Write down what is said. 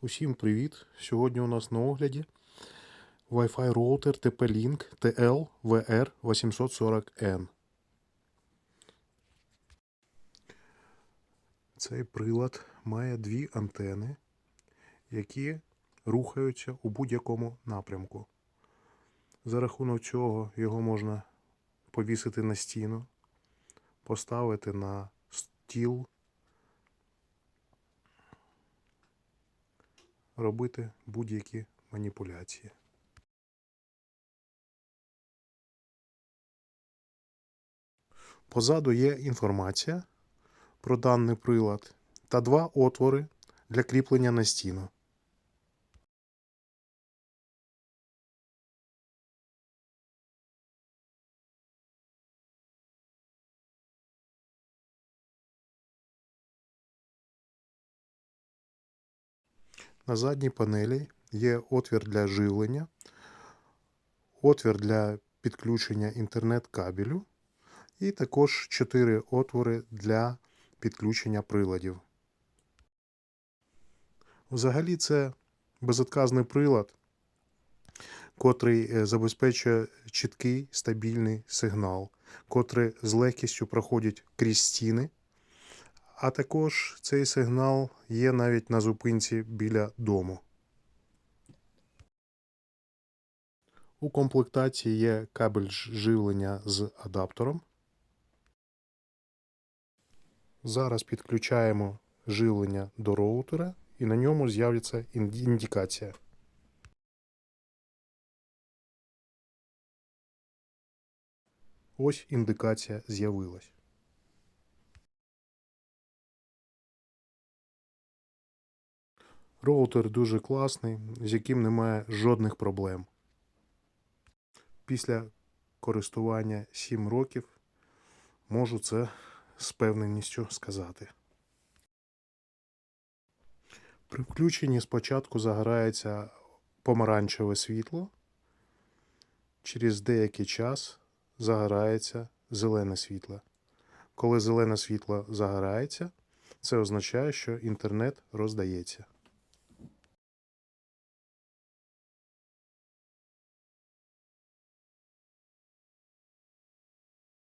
Усім привіт! Сьогодні у нас на огляді Wi-Fi роутер TP-Link TL-VR840N. Цей прилад має дві антени, які рухаються у будь-якому напрямку. За рахунок цього його можна повісити на стіну, поставити на стіл. Робити будь-які маніпуляції. Позаду є інформація про даний прилад та два отвори для кріплення на стіну. На задній панелі є отвір для живлення, отвір для підключення інтернет-кабелю і також 4 отвори для підключення приладів. Взагалі це безотказний прилад, котрий е, забезпечує чіткий стабільний сигнал, котрий з легкістю проходить крізь стіни. А також цей сигнал є навіть на зупинці біля дому. У комплектації є кабель живлення з адаптером. Зараз підключаємо живлення до роутера і на ньому з'явиться індикація. Ось індикація з'явилась. Роутер дуже класний, з яким немає жодних проблем. Після користування 7 років можу це з певненістю сказати. При включенні спочатку загорається помаранчеве світло, через деякий час загорається зелене світло. Коли зелене світло загорається, це означає, що інтернет роздається.